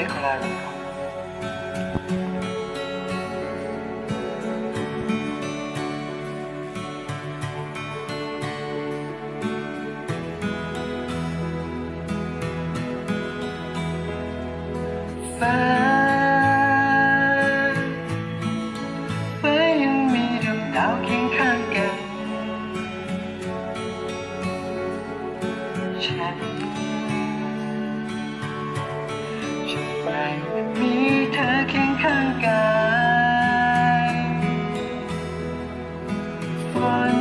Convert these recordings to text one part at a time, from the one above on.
ด็กข มีเธอเคียงข้างกายฝน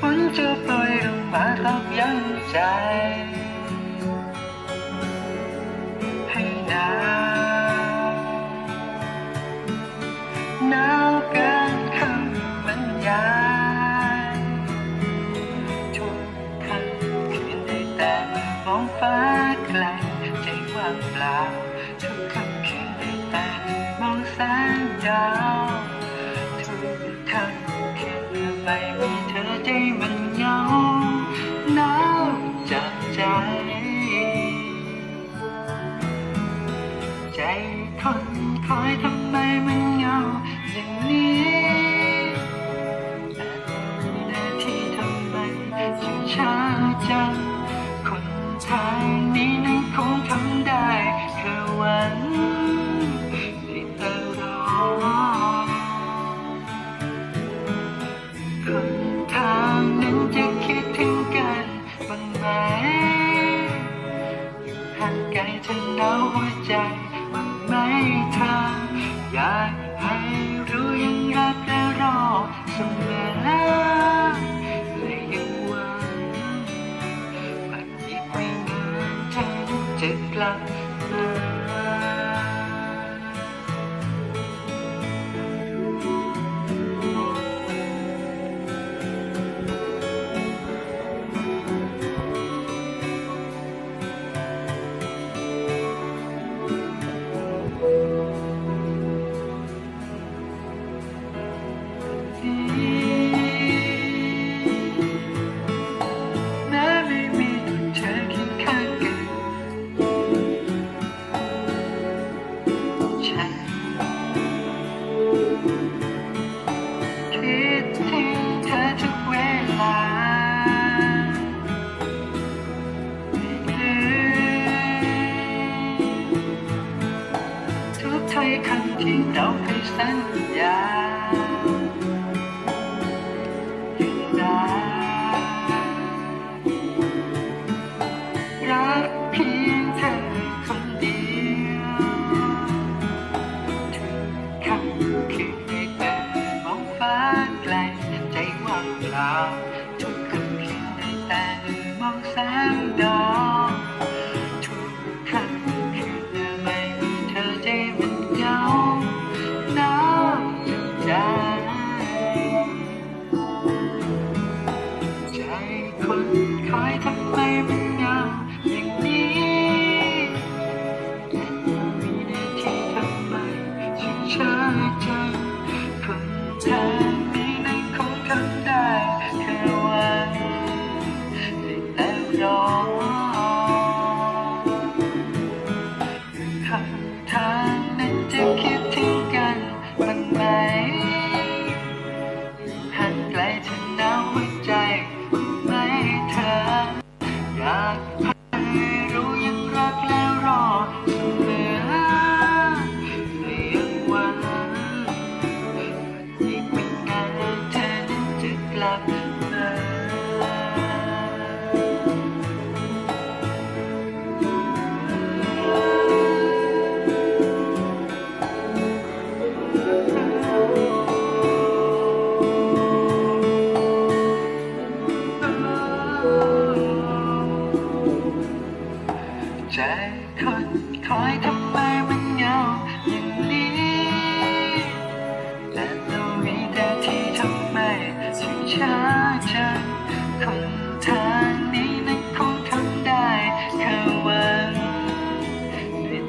ฝนจะโปรยลงมาตอบย้ำใจ ให้นา ทุกคำคืนได้แต่มองแสงดาวทุกคำคืนไม่มีเธอใจมันเหงาหนาวจากใจ ใจคนคอยทำไมมันเหงาอย่างนี้แต่ทีทำไมถึงช้าจัง ใจมันไม่ทางอยากให้รู้ยังรักและรอเสมอและยังหวังว่าอีกไม่นานเธอจะกลับ คำคืนได้แต่มองฟ้าไกลใจว่างเปล่าทุกคำคืนได้แต่มองแสงดาวทุกคำคืนไม่มีเธอใจมันเหงาหนาวใจใจคนคอยทำไม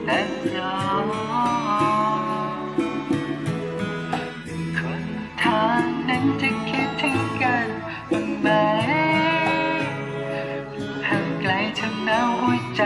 แต่รอคนทางนั้นจะคิดถึงกันบ้างไหมห่างไกลเธอหนาวหัวใจ